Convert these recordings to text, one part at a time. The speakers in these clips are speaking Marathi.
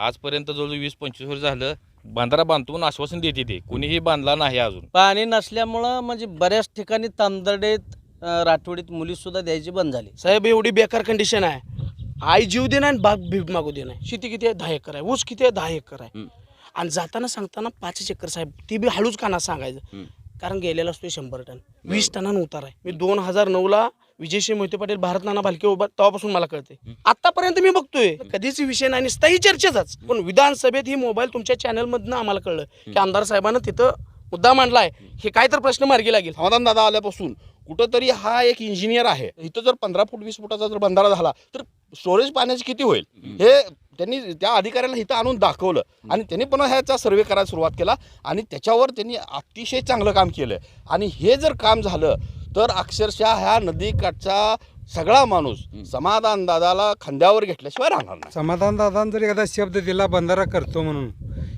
आजपर्यंत जवळजवळ वीस पंचवीस वर्ष झालं बांधारा बांधतो आश्वासन देते ते. कोणीही बांधला नाही अजून. पाणी नसल्यामुळं म्हणजे बऱ्याच ठिकाणी तांदडेत अं, राठोडीत मुलीसुद्धा द्यायची बंद झाली. साहेब एवढी बेकार कंडिशन आहे. आई जीव दे नाही आणि बाग भीक मागू दे नाही. शेती किती आहे? दहा एकर आहे. ऊस किती आहे? दहा एकर आहे. हं. आणि जाताना सांगताना पाचच एकर साहेब ती बी हळूच काना सांगायचं. हं. कारण गेलेला असतोय शंभर टन. वीस टनानं उतार आहे. मी दोन हजार नऊला विजयसिंह मोहिते पाटील भारत नाना भालके उभा तेव्हापासून मला कळते आतापर्यंत मी बघतोय. कधीच विषय नाही नुसताही चर्चेचाच. पण विधानसभेत ही मोबाईल तुमच्या चॅनलमधनं आम्हाला कळलं की आमदार साहेबांना तिथं मुद्दा मांडलाय. हे काय तर प्रश्न मार्गी लागेल. समाधान दादा आल्यापासून कुठंतरी हा एक इंजिनियर आहे. इथं जर पंधरा फूट वीस फुटाचा जर बंधारा झाला तर स्टोरेज पाण्याचे किती होईल? हे त्यांनी त्या अधिकाऱ्याला इथं आणून दाखवलं. आणि त्यांनी पण ह्याचा सर्वे करायला सुरुवात केला. आणि त्याच्यावर त्यांनी अतिशय चांगलं काम केलं. आणि हे जर काम झालं तर अक्षरशः ह्या नदीकाठचा सगळा माणूस समाधान दादाला खांद्यावर घेतल्याशिवाय राहणार नाही. समाधान दादान जर एखादा शब्द दिला बंधारा करतो म्हणून.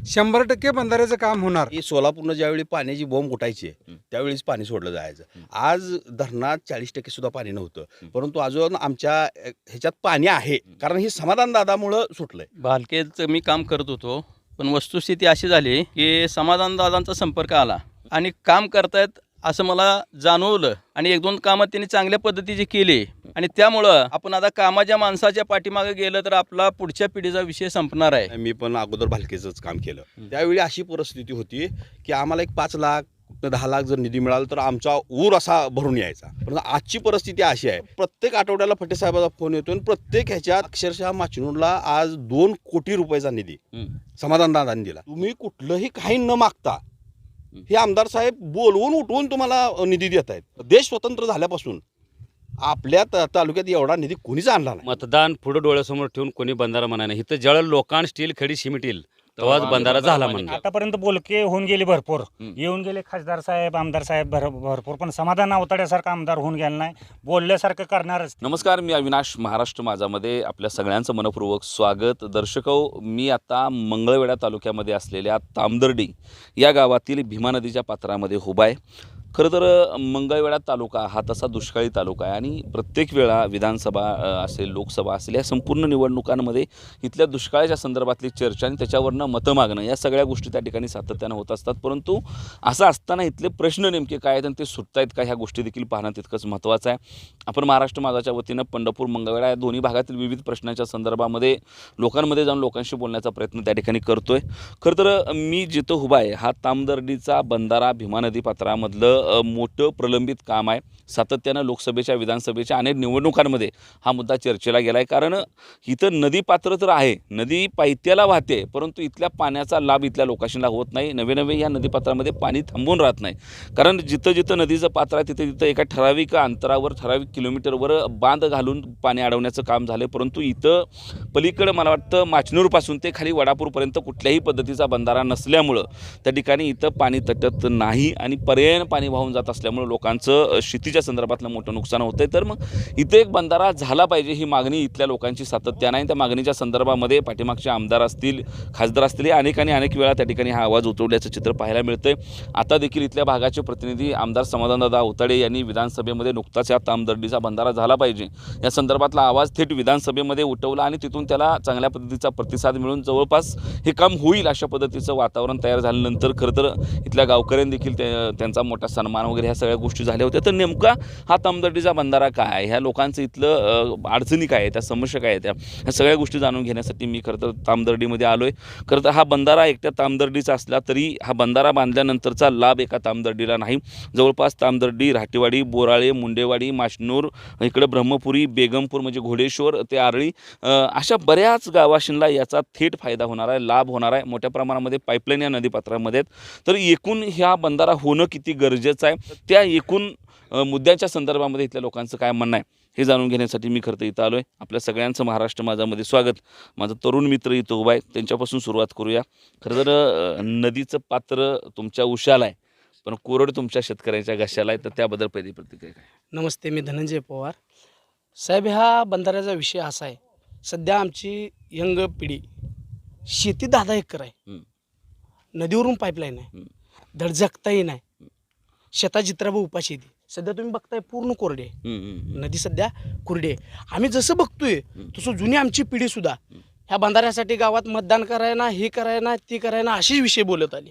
शंभर टक्के बंधाऱ्याचं काम होणार. ही सोलापूरनं ज्यावेळी पाण्याची बोंब उठायची आहे त्यावेळीच पाणी सोडलं जायचं. आज धरणात चाळीस टक्के सुद्धा पाणी नव्हतं. परंतु अजून आमच्या ह्याच्यात पाणी आहे. कारण हे समाधान दादामुळं सुटलंय. भालकेचं मी काम करत होतो पण वस्तुस्थिती अशी झाली की समाधान दादांचा संपर्क आला. आणि काम करतायत असं मला जाणवलं. आणि एक दोन कामं त्यांनी चांगल्या पद्धतीची केली. आणि त्यामुळं आपण आता कामाच्या माणसाच्या पाठीमागे गेलं तर आपला पुढच्या पिढीचा विषय संपणार आहे. मी पण अगोदर भालकेचंच काम केलं. त्यावेळी अशी परिस्थिती होती की आम्हाला एक पाच लाख दहा लाख जर निधी मिळाला तर आमचा ऊर असा भरून यायचा. पण आजची परिस्थिती अशी आहे. प्रत्येक आठवड्याला फटे साहेबाचा फोन येतो आणि प्रत्येक ह्याच्यात अक्षरशः माचिनूरला आज दोन कोटी रुपयाचा निधी समाधान दादांनी दिला. तुम्ही कुठलंही काही न मागता हे. आमदार साहेब बोलवून उठवून तुम्हाला निधी देत आहेत. देश स्वतंत्र झाल्यापासून आपल्या तालुक्यात एवढा निधी कोणीच आणला नाही. मतदान पुढे डोळ्यासमोर ठेवून कोणी बंधारा म्हणा नाही. इथं जळ लोकांना स्टील खडी शिमिटील तेव्हाच बंधारा झाला म्हणणार आतापर्यंत बोलके होऊन गेले भरपूर. येऊन गेले खासदार साहेब आमदार साहेब भर भरपूर पण समाधान अवताड्यासारखा आमदार होऊन गेला नाही. बोलल्यासारखं करणारच. नमस्कार मी अविनाश महाराष्ट्र माझामध्ये आपल्या सगळ्यांचं मनपूर्वक स्वागत. दर्शको मी आता मंगळवेढा तालुक्यामध्ये असलेल्या तामदर्डी या गावातील भीमा नदीच्या पात्रामध्ये उभा आहे. खरं तर मंगळवेढा तालुका हा तसा दुष्काळी तालुका आहे आणि प्रत्येक वेळा विधानसभा असेल लोकसभा असेल या संपूर्ण निवडणुकांमध्ये इथल्या दुष्काळाच्या संदर्भातली चर्चा आणि त्याच्यावरनं मतं मागणं या सगळ्या गोष्टी त्या ठिकाणी सातत्यानं होत असतात. परंतु असं असताना इथले प्रश्न नेमके काय आहेत आणि ते सुटत आहेत का ह्या गोष्टी देखील पाहणं तितकंच महत्त्वाचं आहे. आपण महाराष्ट्र माझाच्या वतीनं पंढरपूर मंगळवेढा या दोन्ही भागातील विविध प्रश्नांच्या संदर्भामध्ये लोकांमध्ये जाऊन लोकांशी बोलण्याचा प्रयत्न त्या ठिकाणी करतोय. खरं तर मी जिथं उभा आहे हा तामदर्डीचा बंधारा भीमा नदी पात्रामधलं मोठं प्रलंबित काम आहे. सातत्यानं लोकसभेच्या विधानसभेच्या अनेक निवडणुकांमध्ये हा मुद्दा चर्चेला गेला आहे कारण इथं नदी पात्र तर आहे. नदी पायथ्याला वाहते परंतु इथल्या पाण्याचा लाभ इथल्या लोकांना होत नाही. नवे नवे या नदीपात्रामध्ये पाणी थांबून राहत नाही. कारण जिथं जिथं नदीचं पात्र आहे तिथं तिथं एका ठराविक अंतरावर ठराविक किलोमीटरवर बांध घालून पाणी अडवण्याचं काम झालं परंतु इथं पलीकडं मला वाटतं माचनूरपासून ते खाली वडापूरपर्यंत कुठल्याही पद्धतीचा बंधारा नसल्यामुळं त्या ठिकाणी इथं पाणी तटत नाही आणि पर्यायनं पाणी वाहून जात असल्यामुळं लोकांचं शेतीच्या संदर्भातलं मोठं नुकसान होतं आहे तर मग इथे एक बंधारा झाला पाहिजे ही मागणी इथल्या लोकांची सातत्यानं आहे त्या मागणीच्या संदर्भामध्ये पाठीमागचे आमदार असतील खासदार असतील या अनेकांनी अनेक वेळा त्या ठिकाणी हा आवाज उतरवल्याचं चित्र पाहायला मिळतंय. आता देखील इथल्या भागाचे प्रतिनिधी आमदार समाधानदादा उताडे यांनी विधानसभेमध्ये नुकताच या तामदर्डीचा बंधारा झाला पाहिजे. या संदर्भातला आवाज थेट विधानसभेमध्ये उठवला आणि तिथून त्याला चांगल्या पद्धतीचा प्रतिसाद मिळून जवळपास हे काम होईल अशा पद्धतीचं वातावरण तयार झाल्यानंतर खरं तर इथल्या गावकऱ्यांनी देखील त्या- त्यांचा मोठा सन्मान वगैरे ह्या सगळ्या गोष्टी झाल्या होत्या. तर नेमका हा तामदर्डीचा बंधारा काय आहे? ह्या लोकांचं इथलं अडचणी काय आहे त्या समस्या काय आहेत? त्या ह्या सगळ्या गोष्टी जाणून घेण्यासाठी मी खरं तर तामदर्डीमध्ये आलो आहे खरं तर हा बंधारा एकट्या तामदर्डीचा असला तरी हा बंधारा बांधल्यानंतरचा लाभ एका तामदर्डीला नाही. जवळपास तामदर्डी राटेवाडी बोराळे मुंडेवाडी माशनूर इकडे ब्रह्मपुरी बेगमपूर म्हणजे घोडेश्वर ते आरळी अशा बऱ्याच गावाशींना याचा थेट फायदा होणार आहे लाभ होणार आहे. मोठ्या प्रमाणामध्ये पाईपलाईन या नदीपात्रामध्ये तर एकूण ह्या बंधारा होणं किती गरजेचं आहे. त्या एकूण मुद्द्यांच्या संदर्भामध्ये इथल्या लोकांचं काय म्हणणं आहे हे जाणून घेण्यासाठी मी खरं तर इथं आलो आहे आपल्या सगळ्यांचं महाराष्ट्र माझामध्ये स्वागत. माझा तरुण मित्र इथं उभा आहे. त्यांच्यापासून सुरुवात करूया. खरं तर नदीचं पात्र तुमच्या उशाला आहे पण कोरड तुमच्या शेतकऱ्यांच्या घशाला आहे. तर त्याबद्दल पहिली प्रतिक्रिया काय? नमस्ते मी धनंजय पवार. साहेब ह्या बंधाऱ्याचा विषय असा आहे. सध्या आमची यंग पिढी शेती दहा दहा एकर आहे. हं. नदीवरून पाईपलाईन आहे. हं. धड जगताही नाही. शेतात जित्राबा उपाशी येते सध्या तुम्ही बघताय पूर्ण कोरडे. आहे. नदी सध्या कोरडी. आहे आम्ही जसं बघतोय तसं जुनी आमची पिढी सुद्धा ह्या बंधाऱ्यासाठी गावात मतदान करायना हे करायना ती करायना अशी विषय बोलत आले.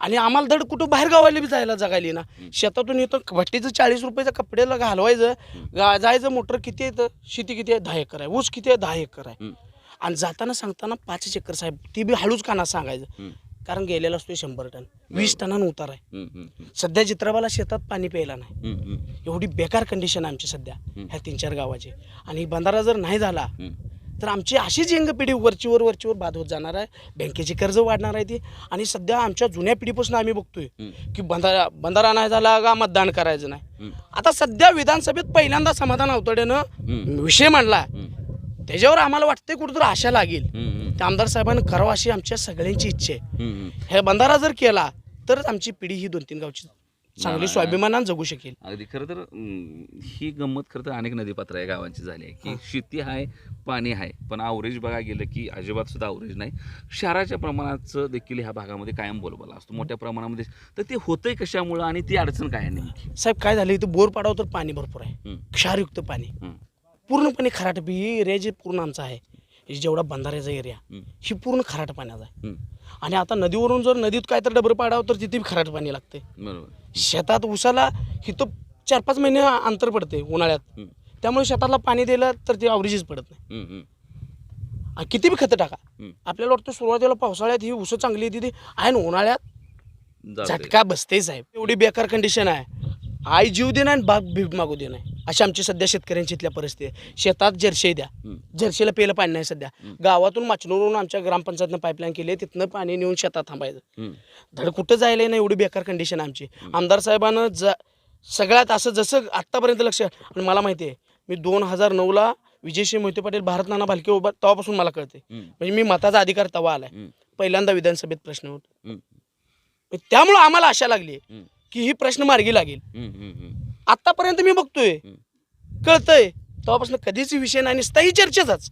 आणि आम्हाला धड कुठं बाहेर गावाला बी जायला जगायली ना. शेतातून येतं भट्टीचं चाळीस रुपयाचं कपड्याला घालवायचं गा जायचं मोटर किती येतं शेती किती आहे? दहा एकर आहे. ऊस किती आहे? दहा एकर आहे. आणि जाताना सांगताना पाचच एकर साहेब ती बी हळूच काना सांगायचं. कारण गेलेला असतो शंभर टन वीस टनानं उतार आहे. सध्या चित्राबाला शेतात पाणी प्यायला नाही. एवढी बेकार कंडिशन आहे आमची सध्या ह्या तीन चार गावाची आणि बंधारा जर नाही झाला. तर आमची अशीच यंग पिढी वरचीवर वरचीवर बाद होत जाणार आहे बँकेची कर्ज वाढणार आहे ती आणि सध्या आमच्या जुन्या पिढीपासून आम्ही बघतोय. की बंधारा बंधारा नाही झाला का मतदान करायचं नाही. आता सध्या विधानसभेत पहिल्यांदा समाधान अवतड्यानं. विषय मांडला. त्याच्यावर आम्हाला वाटतंय कुठेतरी आशा लागेल. त्या आमदार साहेबांनी करावं अशी आमच्या सगळ्यांची इच्छा आहे. हे बंधारा जर केला तरच आमची पिढी ही दोन तीन गावची चांगली नाही. स्वाभिमानानं जगू शकेल अगदी खरं तर ही गंमत खरं तर अनेक नदीपात्र या गावांची झाली आहे की शेती आहे पाणी आहे पण आवरेज बघा गेलं की अजिबात सुद्धा आवरेज नाही शहराच्या प्रमाणाचं देखील ह्या भागामध्ये कायम बोलबाला असतो मोठ्या प्रमाणामध्ये तर ते होतंय कशामुळं आणि ती अडचण काय आहे नेमकी साहेब काय झालं इथं बोर पाडावं तर पाणी भरपूर आहे. क्षारयुक्त पाणी. पूर्णपणे खराट बी ही एरिया जे पूर्ण आमचा आहे जेवढा बंधाऱ्याचा एरिया. ही पूर्ण खराट पाण्याचा आहे. आणि आता नदीवरून जर नदीत काय तर डबर पाडावं तर तिथे बी खराट पाणी लागते बरोबर शेतात उसाला इथं चार पाच महिने अंतर पडते उन्हाळ्यात. त्यामुळे शेताला पाणी दिलं तर ते आवरेजच पडत नाही. आणि किती बी खतं टाका. आपल्याला वाटतं सुरुवातीला पावसाळ्यात ही उसं चांगली येते ती आहे ना उन्हाळ्यात. झटका बसते साहेब एवढी बेकार कंडिशन आहे आई जीव दे नाही बाग भीक मागू दे नाही अशी आमची सध्या शेतकऱ्यांची इथल्या परिस्थिती आहे शेतात जर्शी द्या. जर्शीला प्यायला पाणी नाही सध्या. गावातून माचनूरून आमच्या ग्रामपंचायतनं पाईपलाईन केली आहे तिथनं पाणी नेऊन शेतात थांबायचं. धड कुठं जायला नाही एवढी बेकार कंडिशन आमची आमदार साहेबानं ज सगळ्यात असं जसं आत्तापर्यंत लक्ष आणि मला माहिती आहे मी दोन हजार नऊला विजयसिंह मोहिते पाटील भारत नाना भालके उभा तेव्हापासून मला कळते. म्हणजे मी मताचा अधिकार तवा आलाय. पहिल्यांदा विधानसभेत प्रश्न होत. त्यामुळं आम्हाला आशा लागली. की ही प्रश्न मार्गी लागेल. आतापर्यंत मी बघतोय. कळतंय. तेव्हापासून कधीच विषय नाही नुसताही चर्चेचाच.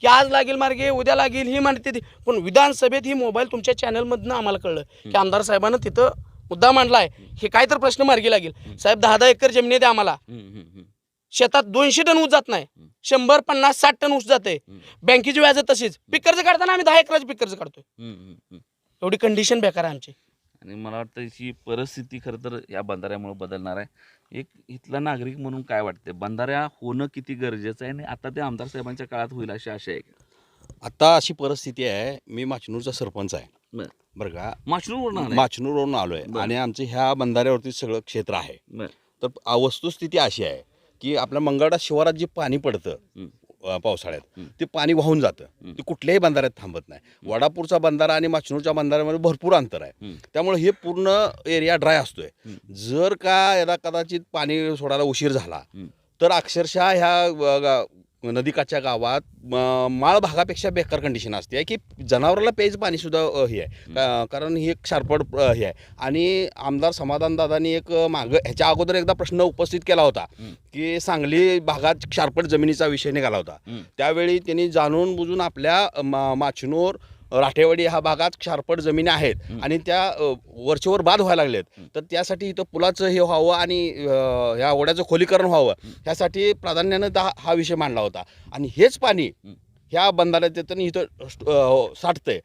की आज लागेल मार्गे उद्या लागेल ही मांडते पण विधानसभेत ही मोबाईल तुमच्या चॅनलमधनं आम्हाला कळलं. की आमदार साहेबांना तिथं मुद्दा मांडलाय. हे काय तर प्रश्न मार्गी लागेल. साहेब दहा दहा एकर जमिनी द्या आम्हाला. शेतात दोनशे टन ऊस जात नाही. शंभर पन्नास साठ टन ऊस जाते बँकेची व्याज तशीच. पीक कर्ज काढताना आम्ही दहा एकराचं पीक कर्ज काढतोय. एवढी कंडिशन बेकार आहे आमची. आणि मला वाटतं ही परिस्थिती खरं तर या बंधाऱ्यामुळे बदलणार आहे एक इथला नागरिक म्हणून काय वाटते बंधाऱ्या होणं किती गरजेचं आहे आणि आता ते आमदार साहेबांच्या काळात होईल अशी आशा आहे? आता अशी परिस्थिती आहे मी माचनूरचा सरपंच आहे बरं. का आलाय? माचनूरवरून आलो आहे. आणि आमचं ह्या बंधाऱ्यावरती सगळं क्षेत्र आहे. तर वस्तुस्थिती अशी आहे की आपल्या मंगळा शिवारात जे पाणी पडतं. अ, पावसाळ्यात हं. ते पाणी वाहून जातं हं. ते कुठल्याही बंधाऱ्यात थांबत नाही वडापूरचा बंधारा आणि माचनूरच्या बंधाऱ्यामध्ये भरपूर अंतर आहे हं. त्यामुळे हे पूर्ण एरिया ड्राय असतोय हं. जर का याला कदाचित पाणी सोडायला उशीर झाला हं. तर अक्षरशः ह्या अ, गा- नदीकाठच्या गावात माळ भागापेक्षा बेकार कंडिशन असते. आहे की जनावराला प्यायचं पाणी सुद्धा अ, हे आहे. कारण ही एक शारपड हे आहे. आणि आमदार समाधान दादानी एक मागं ह्याच्या अगोदर एकदा प्रश्न उपस्थित केला होता. की सांगली भागात शारपट जमिनीचा विषय निघाला होता. त्यावेळी त्यांनी जाणून बुजून आपल्या अ, मा- माचनूर राठेवाडी ह्या भागात क्षारपट जमिनी आहेत. आणि त्या वरचेवर बाद व्हायला लागलेत. तर त्यासाठी इथं पुलाचं हे व्हावं आणि ह्या ओढ्याचं खोलीकरण व्हावं. ह्यासाठी प्राधान्यानं हा विषय मांडला होता आणि हेच पाणी. ह्या बंधाऱ्यात येतं आणि इथं साठतंय.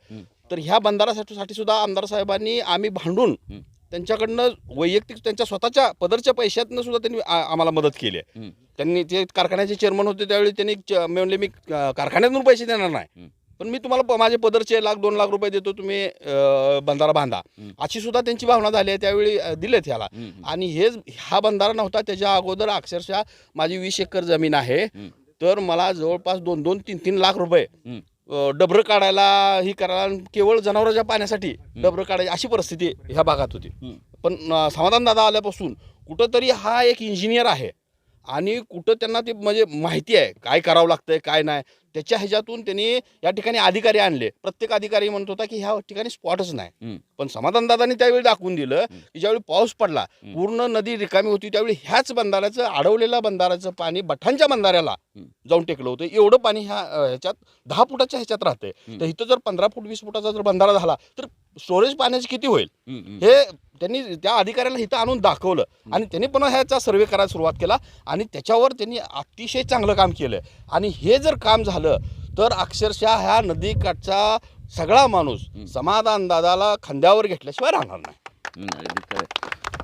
तर ह्या बंधारासाठी साठी सुद्धा आमदार साहेबांनी आम्ही भांडून. त्यांच्याकडनं वैयक्तिक त्यांच्या स्वतःच्या पदरच्या पैशातनं सुद्धा त्यांनी आम्हाला मदत केली आहे. त्यांनी ते कारखान्याचे चेअरमन होते त्यावेळी त्यांनी म्हणले मी कारखान्यातून पैसे देणार नाही. पण मी तुम्हाला प- माझे पदरचे लाख दोन लाख रुपये देतो तुम्ही अ, बंधारा बांधा हं. अशी सुद्धा त्यांची भावना झाली आहे त्यावेळी अ, दिलेत ह्याला. आणि हेच हा बंधारा नव्हता त्याच्या अगोदर अक्षरशः माझी वीस एकर जमीन आहे हं. तर मला जवळपास दोन दोन तीन तीन लाख रुपये हं. अ, डबरं काढायला ही करायला आणि केवळ जनावरांच्या पाण्यासाठी डबरं काढायची अशी परिस्थिती ह्या भागात होती हं. पण समाधान दादा आल्यापासून कुठंतरी हा एक इंजिनियर आहे आणि कुठं त्यांना ते म्हणजे माहिती आहे काय करावं लागतंय काय नाही त्याच्या ह्याच्यातून त्यांनी या ठिकाणी अधिकारी आणले प्रत्येक अधिकारी म्हणत होता की ह्या ठिकाणी स्पॉटच नाही. पण समाधान दादांनी त्यावेळी दाखवून दिलं की ज्यावेळी पाऊस पडला. पूर्ण नदी रिकामी होती त्यावेळी ह्याच बंधाऱ्याचं अडवलेल्या बंधाऱ्याचं पाणी बठांच्या बंधाऱ्याला. जाऊन टेकलं होतं एवढं पाणी ह्या ह्याच्यात दहा फुटाच्या ह्याच्यात राहतंय हं. तर इथं जर पंधरा फूट वीस फुटाचा जर बंधारा झाला तर स्टोरेज पाण्याचे किती होईल. हे त्यांनी त्या अधिकाऱ्याला इथं आणून दाखवलं आणि त्यांनी पुन्हा ह्याचा सर्वे करायला सुरुवात केला आणि त्याच्यावर त्यांनी अतिशय चांगलं काम केलं आणि हे जर काम झालं तर अक्षरशः ह्या नदीकाठचा सगळा माणूस समाधान दादाला खांद्यावर घेतल्याशिवाय राहणार नाही.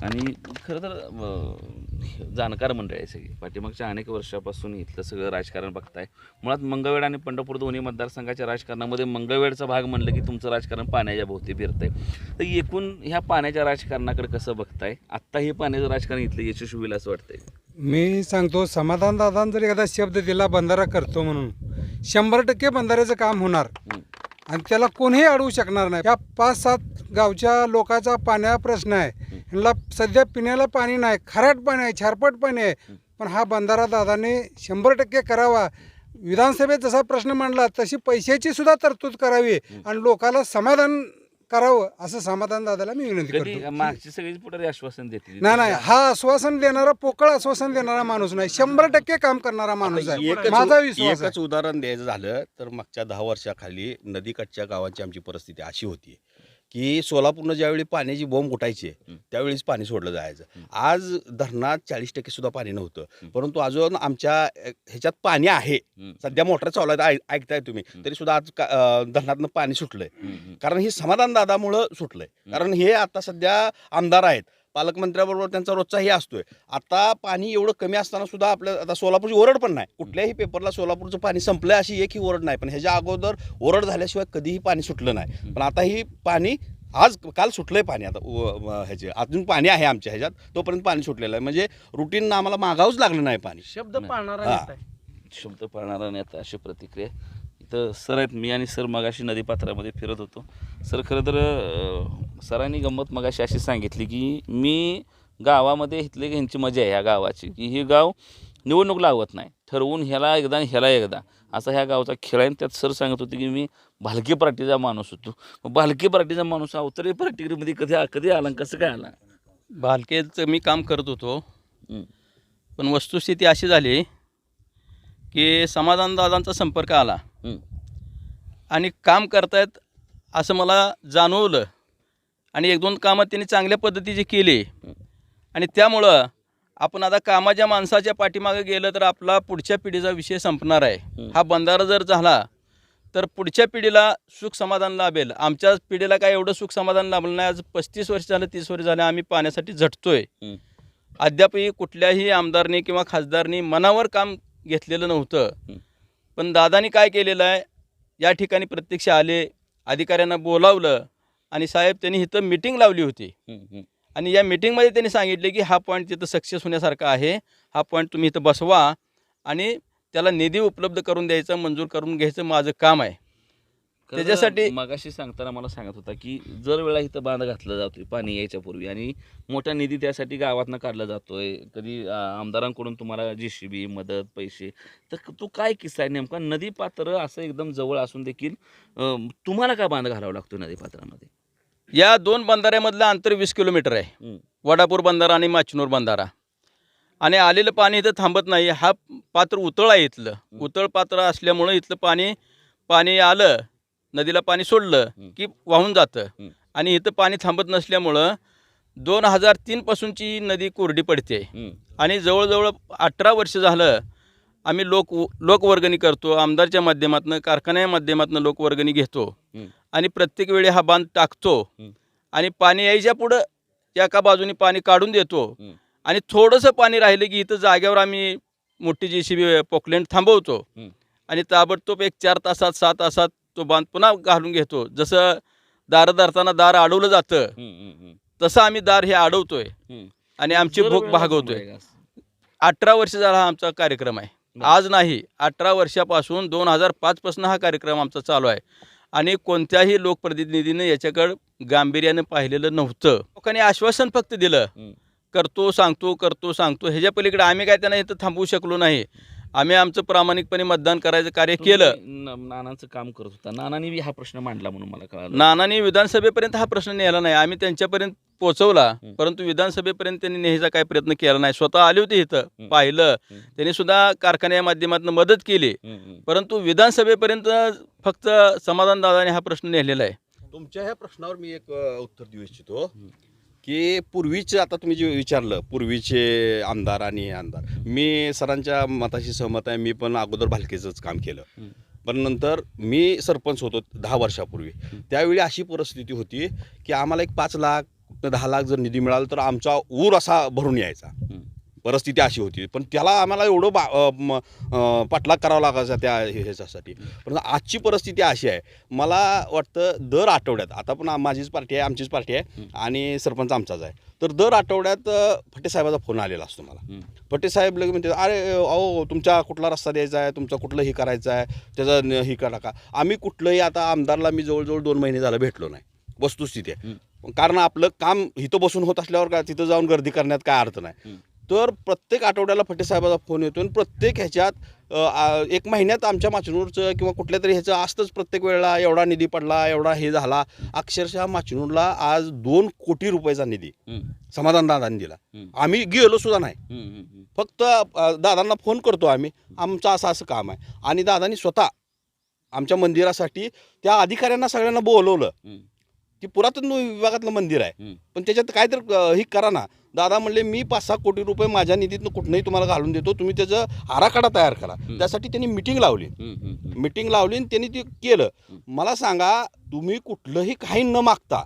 आणि खरं तर जाणकार मंडळी आहे सगळी. पाठीमागच्या अनेक वर्षापासून इथलं सगळं राजकारण बघताय. मुळात मंगळवेढ आणि पंढरपूर दोन्ही मतदारसंघाच्या राजकारणामध्ये मंगळवेढचा भाग म्हणलं की तुमचं राजकारण पाण्याच्या भोवती फिरतंय. तर एकूण ह्या पाण्याच्या राजकारणाकडे कसं बघताय? आत्ता हे पाण्याचं राजकारण इथलं यशस्वी होईल असं वाटतंय. मी सांगतो समाधान दादान जर एखादा शब्द दिला बंधारा करतो म्हणून शंभर टक्के बंधाऱ्याचं काम होणार. आणि त्याला कोणीही अडवू शकणार नाही. या पाच सात गावच्या लोकांचा पाण्या प्रश्न आहे. यांना सध्या पिण्याला पाणी नाही खारट पाणी आहे छारपट पाणी आहे. पण हा बंधारा दादाने शंभर टक्के करावा. विधानसभेत जसा प्रश्न मांडला तशी पैशाची सुद्धा तरतूद करावी. आणि लोकाला समाधान करावं असं समाधान दादाला मी विनंती कधी करतो. मागची सगळीच पुढे आश्वासन देतील? नाही नाही हा आश्वासन देणारा पोकळ आश्वासन देणारा माणूस नाही. शंभर टक्के काम करणारा माणूस आहे. एकच माझा विश्वास एकच उदाहरण द्यायचं झालं तर मागच्या दहा वर्षाखाली नदीकाठच्या गावांची आमची परिस्थिती अशी होती. की सोलापूरनं ज्यावेळी पाण्याची बोंब उठायची त्यावेळीच पाणी सोडलं जायचं. आज धरणात चाळीस टक्के सुद्धा पाणी नव्हतं. परंतु अजून आमच्या ह्याच्यात पाणी आहे. सध्या मोटर चालू आहे ऐकताय तुम्ही. तरी सुद्धा आज धरणातनं पाणी सुटलंय. कारण हे समाधान दादामुळं सुटलंय कारण हे आता सध्या आमदार आहेत. पालकमंत्र्याबरोबर त्यांचा रोजचाही असतोय. आता पाणी एवढं कमी असताना सुद्धा आपल्या आता सोलापूरची ओरड पण नाही. कुठल्याही पेपरला सोलापूरचं पाणी संपलंय अशी एकही ओरड नाही. पण ह्याच्या अगोदर ओरड झाल्याशिवाय कधीही पाणी सुटलं नाही. पण आता ही पाणी आज काल सुटलंय पाणी आता ह्याचे. अजून पाणी आहे आमच्या ह्याच्यात. तोपर्यंत पाणी सुटलेलं आहे. म्हणजे रुटीन आम्हाला मागावंच लागलं नाही पाणी. शब्द पाळणारा हा. शब्द पाळणारा नेता अशी प्रतिक्रिया इथं सर आहेत मी आणि सर मगाशी नदीपात्रामध्ये फिरत होतो. सर खरं तर सरांनी गंमत मगाशी अशी सांगितली की मी गावामध्ये इथले ह्यांची मजा आहे ह्या गावाची की हे गाव निवडणूक लावत नाही. ठरवून ह्याला एकदा आणि ह्याला एकदा. असा ह्या गावचा खेळ आहे. त्यात सर सांगत होते की मी भालकी पार्टीचा माणूस होतो. मग भालकी पार्टीचा माणूस अवतरे पार्टीमध्ये कधी कधी आला कसं काय आला? भालकेचं मी काम करत होतो. पण वस्तुस्थिती अशी झाली की समाधानदादांचा संपर्क आला. आणि काम करतायत असं मला जाणवलं. आणि एक दोन कामं त्यांनी चांगल्या पद्धतीची केली. आणि त्यामुळं आपण आता कामाच्या माणसाच्या पाठीमागे गेलं तर आपला पुढच्या पिढीचा विषय संपणार आहे. हा बंधारा जर झाला तर पुढच्या पिढीला सुख समाधान लाभेल. आमच्या पिढीला काय एवढं सुख समाधान लाभलं नाही. आज पस्तीस वर्ष झालं तीस वर्ष झालं आम्ही पाण्यासाठी झटतोय. अद्यापही कुठल्याही आमदारनी किंवा खासदारनी मनावर काम घेतलेलं नव्हतं. पण दादानी काय केलेलं आहे? या ठिकाणी प्रत्यक्ष आले अधिकाऱ्यांना बोलावलं आणि साहेब त्यांनी इथं मिटिंग लावली होती. आणि या मिटिंगमध्ये त्यांनी सांगितले की हा पॉईंट तिथं सक्सेस होण्यासारखा आहे हा पॉईंट तुम्ही इथं बसवा आणि त्याला निधी उपलब्ध करून द्यायचं मंजूर करून घ्यायचं माझं काम आहे त्याच्यासाठी- मगाशी सांगताना मला सांगत होता की जर वेळा इथं बांध घातला जातोय पाणी यायच्या पूर्वी आणि मोठा निधी त्यासाठी गावातनं काढला जातोय कधी आमदारांकडून तुम्हाला जी मदत पैसे तर तो काय किस्सा आहे नेमका? नदी पात्र असं एकदम जवळ असून देखील तुम्हाला का बांध घालावा लागतो नदी पात्रामध्ये? या दोन बंधाऱ्यामधलं अंतर वीस किलोमीटर आहे. वडापूर बंधारा आणि माचनूर बंधारा. आणि आलेलं पाणी इथं थांबत नाही. हा पात्र उतळ आहे इथलं. उतळ पात्र असल्यामुळं इथलं पाणी पाणी आलं नदीला पाणी सोडलं. की वाहून जातं. आणि इथं पाणी थांबत नसल्यामुळं दोन हजार तीनपासूनची नदी कोरडी पडते. आणि जवळजवळ अठरा वर्ष झालं आम्ही लोक लोकवर्गणी करतो आमदारच्या माध्यमातून कारखान्याच्या माध्यमातून लोकवर्गणी घेतो. आणि प्रत्येक वेळी हा बांध टाकतो. आणि पाणी यायच्या पुढं एका बाजूने पाणी काढून देतो. आणि थोडंसं पाणी राहिलं की इथं जागेवर आम्ही मोठी जी सी बी पोकलँड थांबवतो. आणि ताबडतोब एक चार तासात सहा तासात तो बांध पुन्हा घालून घेतो जसं दारं धरताना दार अडवलं जातं हं, हं, हं. तसं आम्ही दार हे अडवतोय हं. आणि आमची भूक भागवतोय? अठरा वर्ष झाला हा आमचा कार्यक्रम आहे. आज नाही अठरा वर्षापासून दोन हजार पाचपासून हा कार्यक्रम आमचा चालू आहे आणि कोणत्याही लोकप्रतिनिधीने याच्याकडं गांभीर्यानं पाहिलेलं नव्हतं लोकांनी आश्वासन फक्त दिलं हं. करतो सांगतो करतो सांगतो ह्याच्या पलीकडे आम्ही काय त्यांना इथं थांबवू शकलो नाही आम्ही आमचं प्रामाणिकपणे मतदान करायचं कार्य केलं. न- नानांचं काम करत होता. नानांनी हा प्रश्न मांडला म्हणून मला कळालं. नानांनी विधानसभेपर्यंत हा प्रश्न नेला नाही. आम्ही त्यांच्यापर्यंत पोहोचवला हं. परंतु विधानसभेपर्यंत त्यांनी न्यायचा काही प्रयत्न केला नाही. स्वतः आले होते इथं हं. पाहिलं. हं. त्यांनी सुद्धा कारखान्या माध्यमातून मदत केली. परंतु विधानसभेपर्यंत फक्त समाधानदादाने हा प्रश्न नेलेला आहे. तुमच्या ह्या प्रश्नावर मी एक अ, उत्तर देऊ इच्छितो. की पूर्वीचे आता तुम्ही जे विचारलं पूर्वीचे आमदार आणि हे आमदार. मी सरांच्या मताशी सहमत आहे मी पण अगोदर भालकेचंच काम केलं. पण नंतर मी सरपंच होतो दहा वर्षापूर्वी. त्यावेळी अशी परिस्थिती होती की आम्हाला एक पाच लाख दहा लाख जर निधी मिळाला तर आमचा ऊर असा भरून यायचा. परिस्थिती अशी होती. पण त्याला आम्हाला एवढं बा पाठलाग करावा लागायचा त्या ह्याच्यासाठी. पण आजची परिस्थिती अशी आहे. मला वाटतं दर आठवड्यात आता पण माझीच पार्टी आहे आमचीच पार्टी आहे आणि सरपंच आमचाच आहे. तर दर आठवड्यात अ, फटे साहेबाचा फोन आलेला असतो मला. फटे साहेब लगे म्हणते अरे अहो तुमच्या कुठला रस्ता द्यायचा आहे? तुमचा कुठलं हे करायचं आहे? त्याचं हे करा का? आम्ही कुठलंही आता आमदारला मी जवळजवळ दोन महिने झालं भेटलो नाही. वस्तुस्थिती आहे. कारण आपलं काम इथं बसून होत असल्यावर का तिथं जाऊन गर्दी करण्यात काय अर्थ नाही. तर प्रत्येक आठवड्याला फटे साहेबाचा फोन येतो आणि प्रत्येक ह्याच्यात एक महिन्यात आमच्या माचनूरचं किंवा कुठल्या तरी ह्याचं असतंच प्रत्येक वेळेला एवढा निधी पडला एवढा हे झाला. अक्षरशः माचनूरला आज दोन कोटी रुपयाचा निधी समाधान दादांनी दिला. आम्ही गेलो सुद्धा नाही. फक्त दादांना फोन करतो आम्ही. आमचं असं असं काम आहे. आणि दादांनी स्वतः आमच्या मंदिरासाठी त्या अधिकाऱ्यांना सगळ्यांना बोलवलं. की पुरातन विभागातलं मंदिर आहे. पण त्याच्यात काय तर हे करा ना. दादा म्हणले मी पाच सहा कोटी रुपये माझ्या निधीतनं कुठनंही तुम्हाला घालून देतो. तुम्ही त्याचं आराखडा तयार करा. त्यासाठी त्यांनी मिटिंग लावली. मिटिंग लावली आणि त्यांनी ते केलं. मला सांगा तुम्ही कुठलंही काही न मागता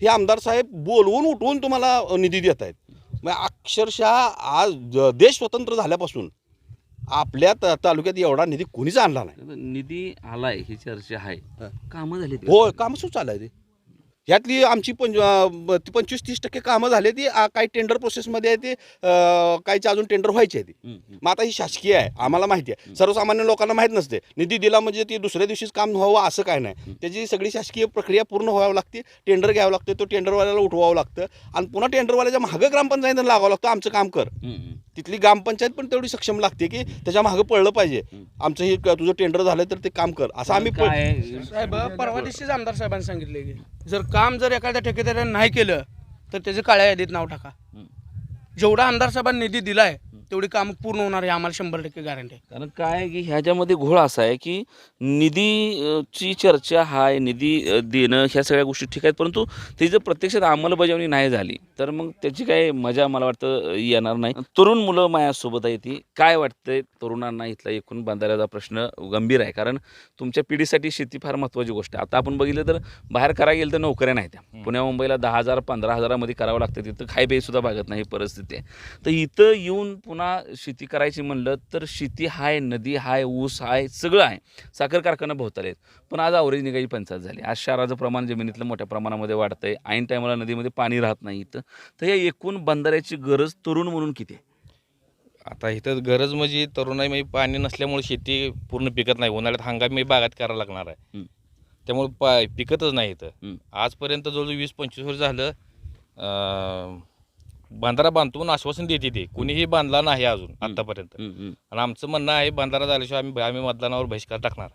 हे आमदार साहेब बोलवून उठवून तुम्हाला निधी देत आहेत. मग अक्षरशः आज देश स्वतंत्र झाल्यापासून आपल्या तालुक्यात एवढा निधी कोणीच आणला नाही. निधी आलाय ही चर्चा आहे. कामं झाली हो कामं सुरू चालू आहे ते ह्यातली आमची पंच पंचवीस तीस टक्के कामं झाली ती काही टेंडर प्रोसेसमध्ये आहे ते काहीचे अजून टेंडर व्हायचे आहे ती. मग आता ही शासकीय आहे आम्हाला माहिती आहे. सर्वसामान्य लोकांना माहीत नसते. निधी दिला म्हणजे ती दुसऱ्या दिवशीच काम व्हावं असं काय नाही. त्याची सगळी शासकीय प्रक्रिया पूर्ण व्हावं लागते. टेंडर घ्यावं लागतं तो टेंडरवाल्याला उठवावं लागतं. आणि पुन्हा टेंडरवाल्याच्या मागं ग्रामपंचायतीला लागावं लागतं आमचं काम कर. तिथली ग्रामपंचायत पण तेवढी सक्षम लागते की त्याच्या मागं पडलं पाहिजे. आमचं हे क- तुझं टेंडर झालं तर ते काम कर. असं आम्ही काय? साहेब परवा दिवशीच आमदार साहेबांनी सांगितले की जर काम जर एखाद्या ठेकेदाराने नाही केलं तर त्याचं काळ्या यादीत नाव टाका. जेवढा आमदार साहेबांनी निधी दिलाय तेवढी कामं पूर्ण होणार आहे आम्हाला शंभर टक्के गॅरंटी आहे. कारण काय आहे की ह्याच्यामध्ये घोळ असा आहे की निधी अ, ची चर्चा आहे निधी अ, देणं ह्या सगळ्या गोष्टी ठीक आहेत परंतु त्याची जर प्रत्यक्षात अंमलबजावणी नाही झाली तर मग त्याची काय मजा मला वाटतं अ, येणार नाही. तरुण मुलं माझ्यासोबत आहे ती काय वाटतंय तरुणांना इथला एकूण बांधाऱ्याचा प्रश्न गंभीर आहे कारण तुमच्या पिढीसाठी शेती फार महत्त्वाची गोष्ट आहे. आता आपण बघितलं तर बाहेर करायला गेलं तर नोकऱ्या नाही त्या पुण्या मुंबईला दहा हजार पंधरा हजारामध्ये करावं लागतं तिथं खाय सुद्धा भागत नाही ही परिस्थिती आहे. तर इथं येऊन पुन्हा शेती करायची म्हणलं तर शेती हाय नदी हाय ऊस हाय सगळं आहे. साखर कारखाना भोवताले आहेत. पण आज आवरेज निघायची पंचायत झाली. आज क्षाराचं प्रमाण जमिनीतलं मोठ्या प्रमाणामध्ये वाढतंय. ऐन टायमाला नदीमध्ये पाणी राहत नाही इथं. तर या एकूण बंधाऱ्याची गरज तरुण म्हणून किती आहे? आता इथं गरज म्हणजे तरुणाई म्हणजे पाणी नसल्यामुळे शेती पूर्ण पिकत नाही. उन्हाळ्यात हंगामी बागात करायला लागणार आहे. त्यामुळे पा पिकतच नाही इथं. आजपर्यंत जवळजवळ वीस पंचवीस वर्ष झालं बांधारा बांधतो म्हणून आश्वासन देते ते. कोणीही बांधला नाही अजून आतापर्यंत. आणि आमचं म्हणणं आहे बांधारा झाल्याशिवाय आम्ही आम्ही मतदानावर बहिष्कार टाकणार.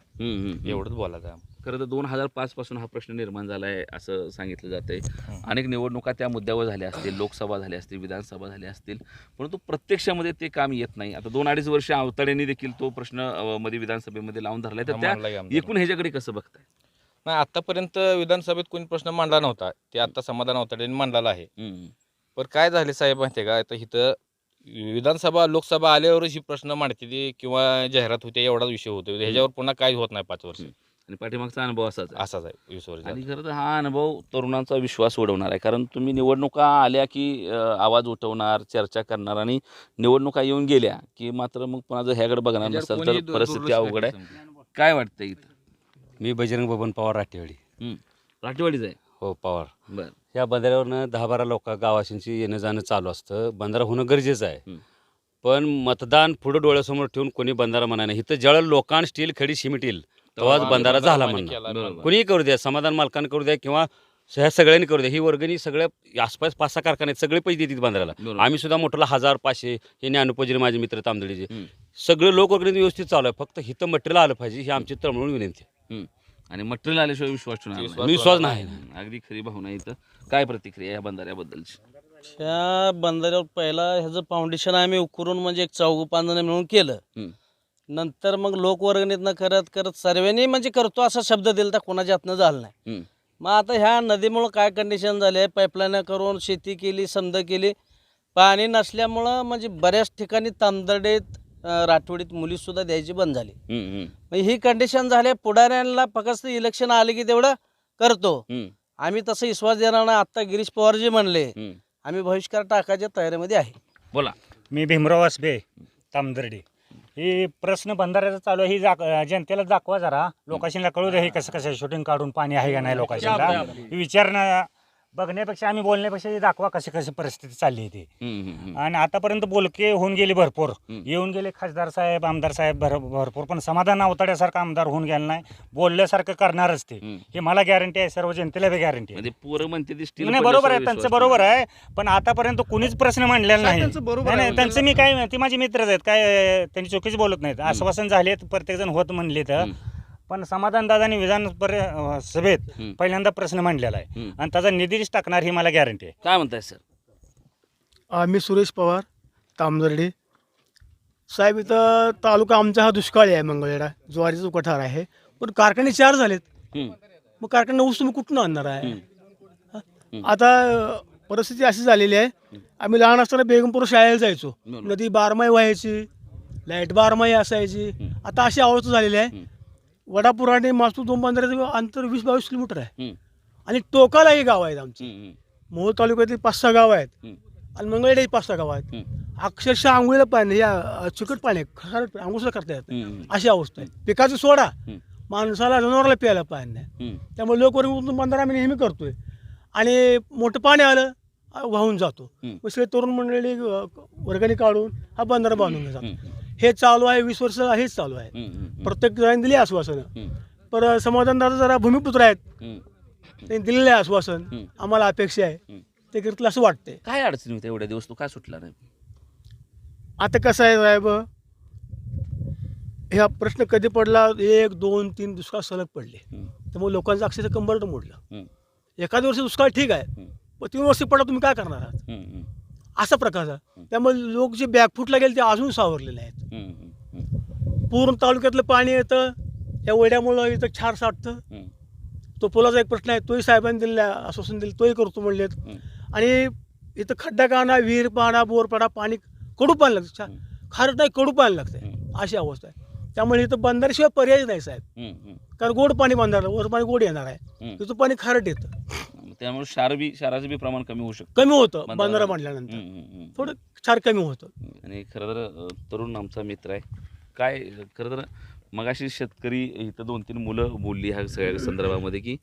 एवढंच बोलायचं आहे खरं तर दोन हजार पाच पासून हा प्रश्न निर्माण झाला आहे असं सांगितलं जातंय. अनेक निवडणुका त्या मुद्द्यावर झाल्या असतील लोकसभा झाल्या असतील विधानसभा झाल्या असतील. परंतु प्रत्यक्षामध्ये ते काम येत नाही. आता दोन अडीच वर्ष अवताड्यांनी देखील तो प्रश्न अं, मध्ये विधानसभेमध्ये लावून धरलाय. तर त्या आमदार. एकूण ह्याच्याकडे कसं बघताय? नाही आतापर्यंत विधानसभेत कोणी प्रश्न मांडला नव्हता. ते आता समाधान अवताड्यांनी मांडलेला आहे. हम्म, पण काय झाले साहेब माहिती आहे का? आता इथं विधानसभा लोकसभा आल्यावरच ही प्रश्न मांडते ती किंवा जाहिरात होते एवढाच विषय होतो. ह्याच्यावर पुन्हा काही होत नाही पाच वर्ष? आणि पाठीमागचा अनुभव असाच आहे. असाच आहे वीस वर्ष. आणि खरं तर हा अनुभव तरुणांचा विश्वास उडवणार आहे. कारण तुम्ही निवडणुका आल्या की अं, आवाज उठवणार चर्चा करणार आणि निवडणुका येऊन गेल्या की मात्र मग पुन्हा जर ह्याकडे बघणार नसेल तर परिस्थिती अवघड आहे. काय वाटतं इथं? मी बजरंग बबन पवार राठेवाडी. राठीवाडीच आहे. हो पवार. बरं. या बंधाऱ्यावरनं दहा बारा लोक गावाशींची येणं जाणं चालू असतं. बंधारा होणं गरजेचं आहे. हं. पण मतदान पुढं डोळ्यासमोर ठेवून कोणी बंधारा म्हणा नाही इथं ज्यावेळेला लोकांना स्टील खडी शिमिट येईल तेव्हाच बंधारा झाला म्हणणं. बरोबर. कोणीही करू द्या समाधान मालकांना करू द्या किंवा ह्या सगळ्यांनी करू द्या. ही वर्गणी सगळ्या आसपास पाच सहा कारखाने आहेत, सगळे पैसे देतात बंधाऱ्याला बरोबर. आम्ही सुद्धा मोठ्याला हजार पाचशे हे ज्ञानोपजरी माझे मित्र तांदळीचे. हं. सगळे लोक वर्गणी व्यवस्थित चालू आहे. फक्त हिथं मटेरियल आलं पाहिजे ही आमची तळमळून विनंती आहे. आणि मटेरियल आल्याशिवाय विश्वास ठेवणार नाही. विश्वास नाही. अगदी खरी भावना आहे इथं काय प्रतिक्रिया या बंधाऱ्याबद्दलची त्या बंधाऱ्यावर पहिला ह्याचं फाउंडेशन आम्ही उकरून म्हणजे एक चौघ पाच जण मिळून केलं. नंतर मग लोकवर्गणीतनं करत करत सर्वांनी म्हणजे करतो असा शब्द दिला तर कोणाच्या हातनं झाला नाही. मग आता ह्या नदीमुळं काय कंडिशन झाली पाईपलाईन करून शेती केली समजा केली पाणी नसल्यामुळं म्हणजे बऱ्याच ठिकाणी तांदडेत राठोडीत मुलीसुद्धा द्यायची बंद झाली. मग ही कंडिशन झाले पुढाऱ्यांना फक्त इलेक्शन आले की तेवढं करतो. आम्ही तसं विश्वास देणार नाही. आत्ता गिरीश पवारजी म्हणले. आम्ही बहिष्कार टाकायच्या तयारीमध्ये आहे. बोला. मी भीमराव असबे तामदर्डी ही प्रश्न बंधाऱ्याचा चालू आहे. ही दाख जनतेला दाखवा जरा. लोकांशीला कळू दे. हे कसं कसं शूटिंग काढून पाणी आहे का नाही लोकांशीला ही. विचारणं बघण्यापेक्षा आम्ही बोलण्यापेक्षा हे दाखवा कशी कशी परिस्थिती चालली आहे ती. हम्म, हम्म, हम्म. आणि आतापर्यंत बोलके होऊन गेले भरपूर. हम्म. येऊन गेले खासदार साहेब आमदार साहेब भर भरपूर. पण समाधान अवताड्यासारखं आमदार होऊन गेला नाही. बोलल्यासारखं करणारच ते. हम्म. हे मला गॅरंटी आहे सर्व जनतेला बी गॅरंटी आहे. म्हणजे पोरं म्हणते ती स्टील नाही बरोबर आहे त्यांचं बरोबर आहे. पण आतापर्यंत कुणीच प्रश्न मांडलेला नाही. त्यांचं बरोबर नाही, आहे. नाही त्यांचं मी काय ते माझे मित्रच आहेत. काय त्यांनी चुकीच बोलत नाहीत. आश्वासन झाले प्रत्येक जण होत म्हणले तर हम्म. पण समाधान दादानी विधान परि- सभेत हम्म. पहिल्यांदा प्रश्न मांडलेला आहे. हम्म. आणि त्याचा निधीच टाकणार ही मला गॅरंटी आहे. काय म्हणताय सर? मी सुरेश पवार तामदर्डे साहेब इथं तालुका आमचा हा दुष्काळी आहे मंगळवेढा. ज्वारीचा कठार आहे. पण कारखाने चार झालेत. हम्म, मग कारखाना ऊस तुम्ही कुठून आणणार आहे. हा? आता अ, परिस्थिती अशी झालेली आहे. आम्ही लहान असताना बेगमपूर शाळेला जायचो. बरोबर. नदी बारमाही व्हायची लाइट बारमाही असायची. आता अशी अवस्था झालेली आहे. वडापूर आणि मास्तूर दोन बंधाऱ्याचं अंतर वीस बावीस किलोमीटर आहे. हम्म, आणि टोकालाही गाव आहेत आमची. हम्म, हम्म, मोहोळ तालुक्यातील पाच सहा गाव आहेत. हम्म. आणि मंगळवेढ्याही पाच सहा गाव आहेत. हम्म. अक्षरशः आंघोळीला पाणी या अ, चिकट पाणी आहे. आंघोळ करता येत नाही. हम्म, अशी अवस्था आहे. पिकाचं सोडा. हम्म. माणसाला जनावराला प्यायला पाणी नाही. हम्म. त्यामुळे लोकवर्ग उतरून बंधारा आम्ही नेहमी करतोय. आणि मोठं पाणी आलं अ, वाहून जातो. हम्म. मग सगळे तरुण मंडळी अ, वर्गणी काढून हा बंधारा बांधून जातो. हम्म, हे चालू आहे वीस वर्ष हेच चालू आहे. प्रत्येक जणांनी दिली आश्वासनं. पर समाधानदार जरा भूमिपुत्र आहेत. त्यांनी दिलेलं आहे आश्वासन. आम्हाला अपेक्षा आहे. ते करतील असं वाटतंय. काय अडचणी होत्या एवढ्या दिवस? तू काय सुटला नाही? आता कसं आहे साहेब? ह्या प्रश्न कधी पडला? एक दोन तीन दुष्काळ सलग पडले. त्यामुळे लोकांचं अक्षरशः कंबरट मोडलं. एखाद्या वर्षी दुष्काळ ठीक आहे. पण तीन वर्षी पडला तुम्ही काय करणार आहात? असा प्रकार आहे त्यामुळे लोक जे बॅकफुटला गेले ते अजून सावरलेले आहेत. पूर्ण तालुक्यातलं पाणी येतं या वेड्यामुळं इथं क्षार साठतं. तो पुलाचा एक प्रश्न आहे तोही साहेबांनी दिलेला आश्वासन दिलं तोही करतो म्हणलेत. आणि इथं खड्डा काढा विहीर पाडा बोर पाडा पाणी कडू पाणी लागतं. खारट नाही कडू पाणी लागतं. अशी अवस्था आहे. त्यामुळे इथं बंधाऱ्याशिवाय पर्याय नाही साहेब. कारण गोड पाणी बांधायला वर पाणी गोड येणार आहे. तिथं पाणी खारट येतं. त्यामुळे क्षार बी क्षाराचं बी प्रमाण कमी होऊ शकतं. कमी होतं बंधारा- बांधारा हम्म, हम्म. थोडं क्षार कमी होतं. आणि खरं तर अ, तरुण आमचा मित्र आहे. काय खरं तर मगाशी शेतकरी इथं दोन तीन मुलं बोलली ह्या सगळ्या संदर्भामध्ये की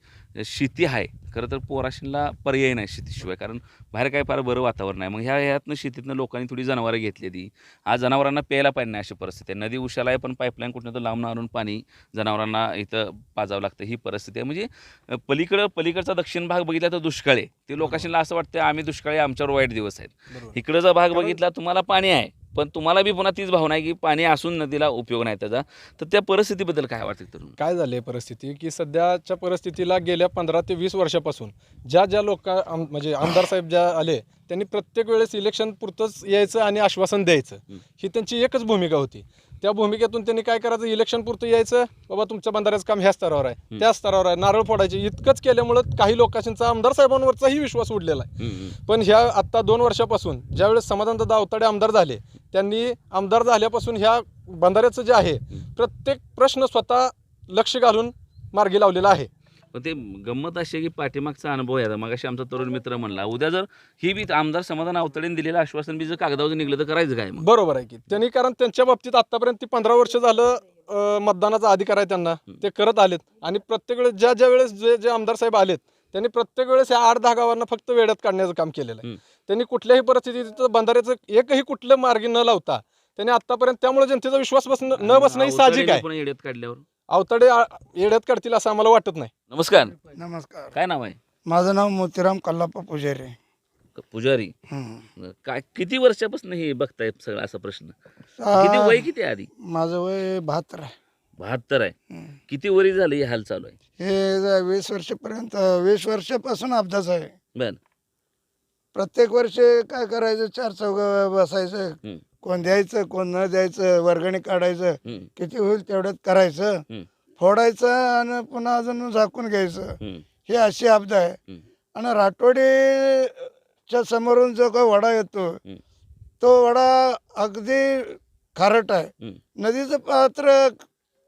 शेती आहे खरं तर पोराशीला पर्याय नाही शेतीशिवाय कारण बाहेर काय फार बरं वातावरण आहे. मग ह्या ह्यातनं शेतीतनं लोकांनी थोडी जनावरं घेतली आज जनावरांना प्यायला पाणी नाही अशी परिस्थिती आहे. नदी उशाला आहे पण पाईपलाईन कुठनं तर लांब आणून पाणी जनावरांना इथं पाजावं लागतं. ही परिस्थिती आहे. म्हणजे पलीकडं पलीकडचा दक्षिण भाग बघितला तर दुष्काळ आहे. ते लोकांना असं वाटतं आम्ही दुष्काळी आमच्यावर वाईट दिवस आहेत. इकडचा भाग बघितला तुम्हाला पाणी आहे. पण तुम्हाला बी पुन्हा तीच भावना आहे की पाणी असून नदीला उपयोग नाही त्याचा. तर त्या परिस्थितीबद्दल काय वाटतं तरुण? काय झाली आहे परिस्थिती? की सध्याच्या परिस्थितीला गेल्या पंधरा ते वीस वर्षापासून ज्या ज्या लोक आम म्हणजे आमदार साहेब ज्या आले त्यांनी प्रत्येक वेळेस इलेक्शन पुरतंच यायचं आणि आश्वासन द्यायचं. ही त्यांची एकच भूमिका होती. त्या भूमिकेतून त्यांनी काय करायचं? इलेक्शन पुरतं यायचं. बाबा तुमच्या बंधाऱ्याचं काम ह्या स्तरावर आहे. त्या स्तरावर आहे. नारळ फोडायचे. इतकंच केल्यामुळं काही लोकांचा आमदार साहेबांवरचाही विश्वास उडलेला आहे. पण ह्या आत्ता दोन वर्षापासून ज्यावेळेस समाधानदादा अवताडे आमदार झाले त्यांनी आमदार झाल्यापासून ह्या बंधाऱ्याचं जे आहे प्रत्येक प्रश्न स्वतः लक्ष घालून मार्गी लावलेला आहे. पण ते गंमत अशी आहे की पाठीमागचा अनुभव आहे मग अशी आमचा तरुण मित्र म्हणला उद्या जर ही बी आमदार समाधान अवतडेने दिलेलं आश्वासन बी जर कागदावर निघलं तर करायचं काय मग? बरोबर आहे की. त्यांनी कारण त्यांच्या बाबतीत आतापर्यंत ती पंधरा वर्ष झालं अं, मतदानाचा अधिकार आहे त्यांना. ते करत आलेत. आणि प्रत्येक वेळेस ज्या ज्या वेळेस जे जे आमदार साहेब आलेत त्यांनी प्रत्येक वेळेस या आठ दहा गावांना फक्त वेड्यात काढण्याचं काम केलेलं आहे. हम्म. त्यांनी कुठल्याही परिस्थितीत बंधाऱ्याचं एकही कुठलं मार्गी न लावता त्यांनी आतापर्यंत त्यामुळे जनतेचा विश्वास बसणं न बसणं ही साहजिक आहे. पण येड्यात काढल्यावर. अवतडे आ- येड्यात काढतील असं आम्हाला वाटत नाही. नमस्कार. नमस्कार. काय नाव आहे? माझं नाव मोतीराम कल्लाप्पा पुजारी. पुजारी? हम्म. काय किती वर्षापासून हे बघताय सगळा असा प्रश्न? आ, किती वय किती आहे आधी? माझं वय बहात्तर आहे. बहात्तर आहे. हम्म. किती वरी झालं हे हाल चालू आहे? हे ज- वीस वर्षापर्यंत वीस वर्षापासून अभ्यास आहे. बर. प्रत्येक वर्षी काय करायचं? चार चौघ बसायचं. हम्म. कोण द्यायचं कोण न द्यायचं वर्गणी काढायचं हम्म, किती होईल तेवढ्यात करायचं हम्म. फोडायचं आणि पुन्हा अजून झाकून घ्यायचं हम्म, ही अशी आपदा आहे हम्म. आणि राठोडीच्या समोरून जो काही वडा येतो हम्म. तो वडा अगदी खारट आहे हं. नदीचं पात्र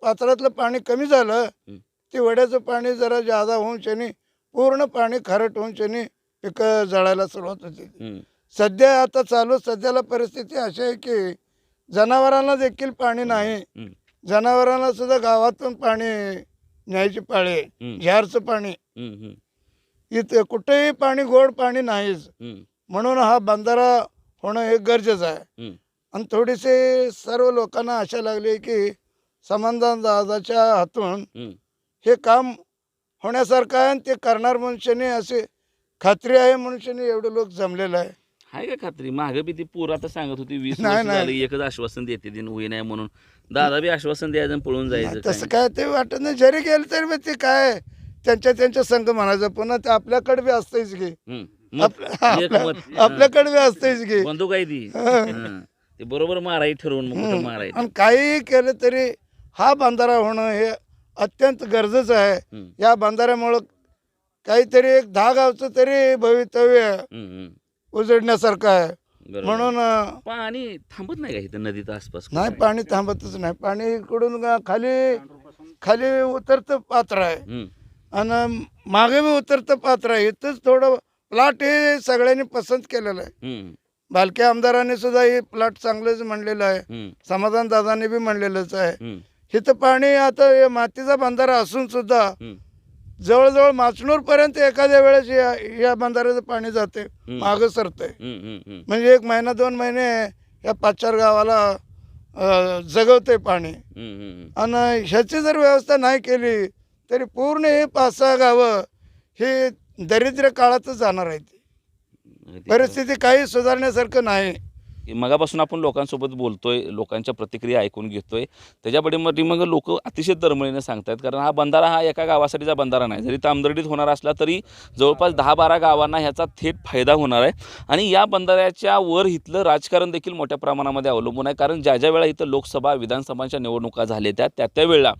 पात्रातलं पाणी कमी झालं हं. ते वड्याचं पाणी जरा जादा होऊन शनी पूर्ण पाणी खारट होऊन शनी पिकं जळायला सुरुवात होती हं. सध्या आता चालू सध्याला परिस्थिती अशी आहे की जनावरांना देखील पाणी नाही. जनावरांना सुद्धा गावातून पाणी न्यायची पाळी. झ्यारचं पाणी इथं कुठेही पाणी गोड पाणी नाहीच. म्हणून हा बंधारा होणं हे गरजेचं आहे. आणि थोडीसे सर्व लोकांना आशा लागली की समाधान दादाच्या हातून हं. हे काम होण्यासारखं आहे आणि ते करणार मनुष्याने असे खात्री आहे मनुष्याने एवढे लोक जमलेलं आहे आहे का खात्री मागं बी ती पोरं आता सांगत होती वीस नाही, वर्ष नाही. झाली एकच आश्वासन देते दिन होई नाही म्हणून दादा बी आश्वासन द्यायचं आणि पळून जायचं तसं काय. काय ते वाटत नाही जरी गेलं तरी बी ते काय त्यांच्या त्यांच्या संघ म्हणायचं पुन्हा ते आपल्याकडे बी असतेच घे हं. मग आपल्या- एक आपल्या- मत- आपल्याकडे बी असतेच घे बंदूक आहे ती हं. ते बरोबर माराई ठरवून मग कुठं. मारायचं आणि काहीही केलं तरी हा बंधारा होणं हे अत्यंत गरजेचं आहे. या बंधाऱ्यामुळं काहीतरी एक दहा गावचं तरी भवितव्य. उजडण्यासारखं आहे. बरोबर. म्हणून अं, पाणी थांबत नाही का इथं नदीत आसपास नाही पाणी थांबतच नाही. पाणी इकडून गा- खाली खाली उतरतं पात्र आहे. हं. आणि मागे बी उतरतं पात्र आहे. इथंच थोडं प्लॉट हे सगळ्यांनी पसंत केलेलं आहे. हं, बालके आमदारांनी सुद्धा हे प्लॉट चांगलंच म्हणलेलं आहे. हं, समाधान दादांनी बी म्हणलेलंच आहे. हं. इथं पाणी आता हे मातीचा बंधारा असून सुद्धा. जवळजवळ माचनूर पर्यंत एखाद्या वेळेस या या बंधाऱ्याचं पाणी जाते मागं सरतंय. हं. म्हणजे एक महिना दोन महिने या पाच चार गावाला जगवते पाणी. आणि ह्याची जर व्यवस्था नाही केली तरी पूर्ण हे पाच सहा गावं हे दरिद्र काळातच जाणार आहेत. परिस्थिती काही सुधारण्यासारखं नाही. मगापासून आपण लोकांसोबत बोलतोय लोकांच्या प्रतिक्रिया ऐकून घेतोय. आहे मग मग लोक अतिशय दरमळीने सांगतात कारण हा बंधारा हा एका गावासाठीचा बंधारा नाही. जरी तामदर्डीत होणार असला तरी जवळपास दहा बारा गावांना ह्याचा थेट फायदा होणार आहे. आणि या बंधाऱ्याच्या वर इथलं राजकारण देखील मोठ्या प्रमाणामध्ये अवलंबून आहे. कारण ज्या ज्या वेळा इथं लोकसभा विधानसभांच्या निवडणुका झाल्या त्या त्या त्या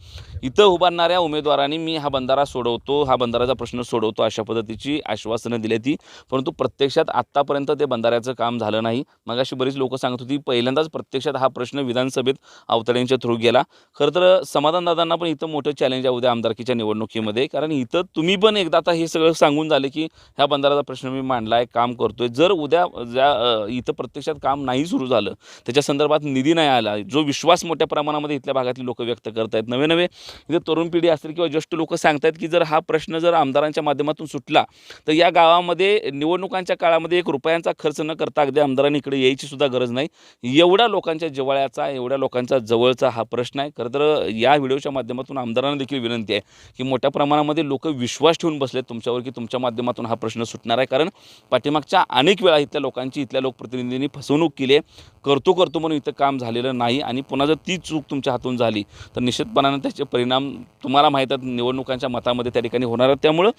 इथं उभारणाऱ्या उमेदवारांनी मी हा बंधारा सोडवतो हा बंधाराचा प्रश्न सोडवतो अशा पद्धतीची आश्वासनं दिली ती. परंतु प्रत्यक्षात आत्तापर्यंत ते बंधाऱ्याचं काम झालं नाही. मग अशी बरीच लोक सांगत होती पहिल्यांदाच प्रत्यक्षात हा प्रश्न विधानसभेत अवतड्यांच्या थ्रू गेला. खरं तर समाधानदादांना पण इथं मोठं चॅलेंज आहे उद्या आमदारकीच्या निवडणुकीमध्ये. कारण इथं तुम्ही पण एकदा आता हे सगळं सांगून झाले की ह्या बंधाराचा प्रश्न मी मांडला आहे काम करतोय. जर उद्या ज्या इथं प्रत्यक्षात काम नाही सुरू झालं त्याच्या संदर्भात निधी नाही आला जो विश्वास मोठ्या प्रमाणामध्ये इथल्या भागातली लोक व्यक्त करत आहेत. नवे नवे इथे तरुण पिढी असतील किंवा ज्येष्ठ लोक सांगतायत की जर हा प्रश्न जर आमदारांच्या माध्यमातून सुटला तर या गावामध्ये निवडणुकांच्या काळामध्ये एक रुपयांचा खर्च न करता अगदी आमदारांनी इकडे यायची सुद्धा गरज नाही. एवढ्या लोकांच्या जिवाळ्याचा एवढ्या लोकांचा जवळचा हा प्रश्न आहे. खरं तर या व्हिडिओच्या माध्यमातून आमदारांना देखील विनंती आहे की मोठ्या प्रमाणामध्ये लोक विश्वास ठेवून बसलेत तुमच्यावर की तुमच्या माध्यमातून हा प्रश्न सुटणार आहे. कारण पाठीमागच्या अनेक वेळा इथल्या लोकांची इथल्या लोकप्रतिनिधींनी फसवणूक केली आहे. करतो करतो म्हणून इथं काम झालेलं नाही आणि पुन्हा जर ती चूक तुमच्या हातून झाली तर निश्चितपणानं त्याचे परिणाम तुम्हाला माहीत आहेत. निवडणुकांच्या मतामध्ये त्या ठिकाणी होणार आहेत. त्यामुळं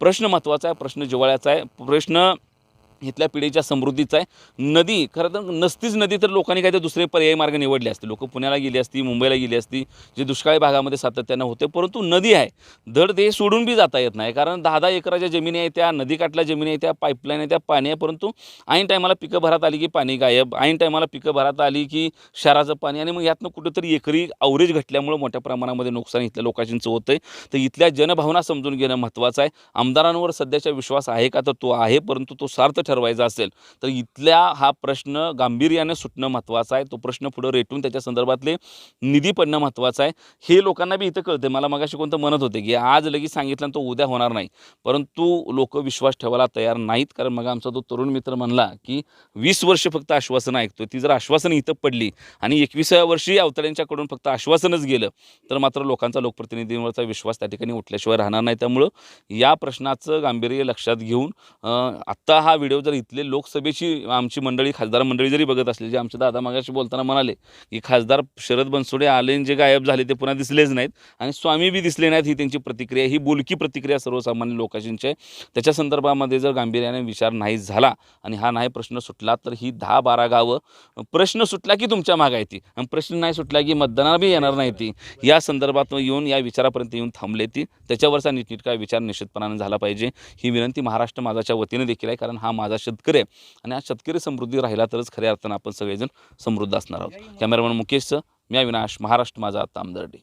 प्रश्न महत्त्वाचा आहे प्रश्न जिवाळ्याचा आहे. प्रश्न इथल्या पिढीच्या समृद्धीचा आहे. नदी खरं तर नसतीच नदी तर लोकांनी काय ते दुसरे पर्यायी मार्ग निवडले असते. लोक पुण्याला गेली असती मुंबईला गेली असती जे दुष्काळी भागामध्ये सातत्यानं होते. परंतु नदी आहे. धड ते सोडून बी जाता येत नाही. कारण दहा दहा एकराच्या जमिनी आहे त्या नदीकाठल्या जमिनी आहे त्या पाईपलाईन आहे त्या पाणी आहे. परंतु ऐन टायमाला पिकं भरात आली की पाणी गायब. ऐन टायमाला पिकं भरात आली की शहराचं पाणी आणि मग यातनं कुठेतरी एकरी अवरेज घटल्यामुळं मोठ्या प्रमाणामध्ये नुकसान इथल्या लोकांचं आहे तर इथल्या जनभावना समजून घेणं महत्त्वाचं आहे. आमदारांवर सध्याचा विश्वास आहे का? तर तो आहे. परंतु तो सार्थ ठरवायचा असेल तर इथल्या हा प्रश्न गांभीर्याने सुटणं महत्त्वाचं आहे. तो प्रश्न पुढं रेटून त्याच्या संदर्भातले निधी पडणं महत्त्वाचं आहे. हे लोकांना बी इथं कळते मला मगाशी कोणतं म्हणत होते की आज लगेच सांगितलं आणि तो उद्या होणार नाही. परंतु लोक विश्वास ठेवायला तयार नाहीत. कारण मग आमचा तो तरुण मित्र म्हणला की वीस वर्ष फक्त आश्वासनं ऐकतो ती जर आश्वासनं इथं पडली आणि एकविसाव्या वर्षी अवतड्यांच्याकडून फक्त आश्वासनच गेलं तर मात्र लोकांचा लोकप्रतिनिधींवरचा विश्वास त्या ठिकाणी उठल्याशिवाय राहणार नाही. त्यामुळं या प्रश्नाचं गांभीर्य लक्षात घेऊन आत्ता हा व्हिडिओ जर इथले लोकसभेची आमची मंडळी खासदार मंडळी जरी बघत असली जे आमचे दादा मागाशी बोलताना म्हणाले की खासदार शरद बनसोडे आले जे गायब झाले ते पुन्हा दिसलेच नाहीत आणि स्वामी बी दिसले नाहीत ही त्यांची प्रतिक्रिया ही बोलकी प्रतिक्रिया सर्वसामान्य लोकांची आहे. त्याच्या संदर्भामध्ये जर गांभीर्याने विचार नाही झाला आणि हा नाही प्रश्न सुटला तर ही दहा बारा गावं प्रश्न सुटला की तुमच्या मागा येते आणि प्रश्न नाही सुटला की मतदानाला बी येणार नाही ती. या संदर्भात येऊन या विचारापर्यंत येऊन थांबले ती. त्याच्यावरचा नीटनेटका विचार निश्चितपणाने झाला पाहिजे. ही विनंती महाराष्ट्र माझाच्या वतीने देखील आहे कारण हा माझा माझा शेतकरी आहे. आणि हा शेतकरी समृद्धी राहिला तरच खऱ्या अर्थानं आपण सगळेजण समृद्ध असणार आहोत. कॅमेरामन मुकेशचं मी अविनाश महाराष्ट्र माझा तामदर्डी